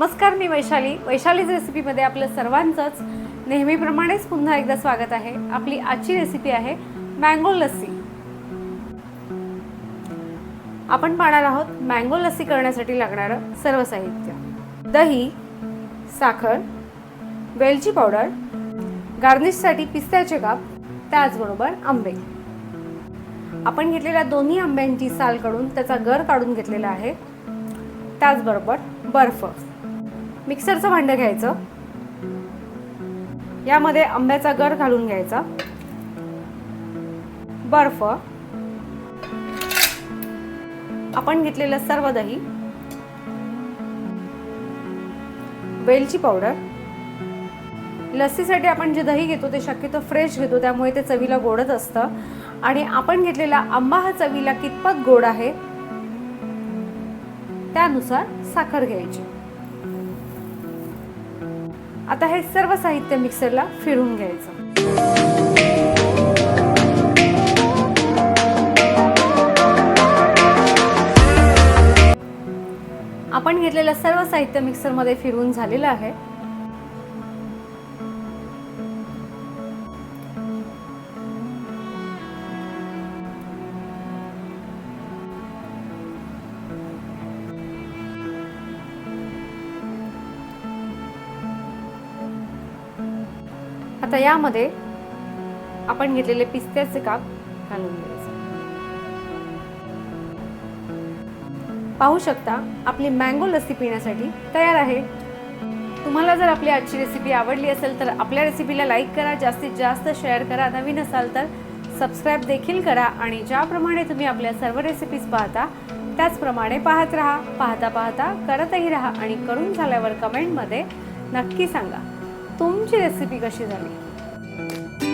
नमस्कार मी वैशाली. वैशालीच रेसिपीमध्ये आपलं सर्वांचंच नेहमीप्रमाणेच पुन्हा एकदा स्वागत आहे. आपली आजची रेसिपी आहे मँगो लस्सी. आपण पाहणार आहोत मँगो लस्सी करण्यासाठी लागणारं सर्व साहित्य. दही साखर वेलची पावडर गार्निशसाठी पिस्त्याचे काप त्याचबरोबर आंबे. आपण घेतलेल्या दोन्ही आंब्यांची साल काढून त्याचा गर काढून घेतलेला आहे. त्याचबरोबर बर्फ. मिक्सरचं भांडं घ्यायचं. यामध्ये आंब्याचा गर घालून घ्यायचा. बर्फ. आपण घेतलेलं सर्व दही. वेलची पावडर. लस्सीसाठी आपण जे दही घेतो ते शक्यतो फ्रेश घेतो त्यामुळे ते चवीला गोडच असतं. आणि आपण घेतलेला आंबा हा चवीला कितपत गोड आहे त्यानुसार साखर घ्यायची. आता हे सर्व साहित्य मिक्सरला फिरून घ्यायचं. आपण घेतलेलं सर्व साहित्य मिक्सरमध्ये फिरून झालेलं आहे. आता यामध्ये आपण घेतलेले पिस्त्याचे काप घालून द्यायचे पाहू शकता आपली मँगो लस्सी पिण्यासाठी तयार आहे. तुम्हाला जर आपली आजची रेसिपी आवडली असेल तर आपल्या रेसिपीला लाईक करा जास्तीत जास्त शेअर करा. नवीन असाल तर सबस्क्राईब देखील करा आणि ज्याप्रमाणे तुम्ही आपल्या सर्व रेसिपीज पाहता त्याचप्रमाणे पाहत राहा. पाहता पाहता करतही राहा आणि करून झाल्यावर कमेंटमध्ये नक्की सांगा. तुमची रेसिपी कशी झाली?